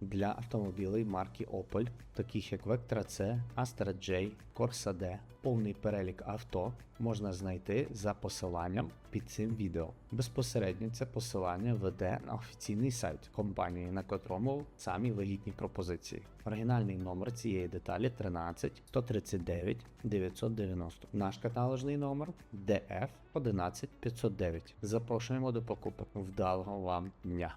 для автомобілей марки Opel, таких як Vectra C, Astra J, Corsa D. Повний перелік авто можна знайти за посиланням під цим відео. Безпосередньо це посилання веде на офіційний сайт компанії, на котрому самі вигідні пропозиції. Оригінальний номер цієї деталі 13 139 990. Наш каталожний номер DF 11509. Запрошуємо до покупок. Вдалого вам дня!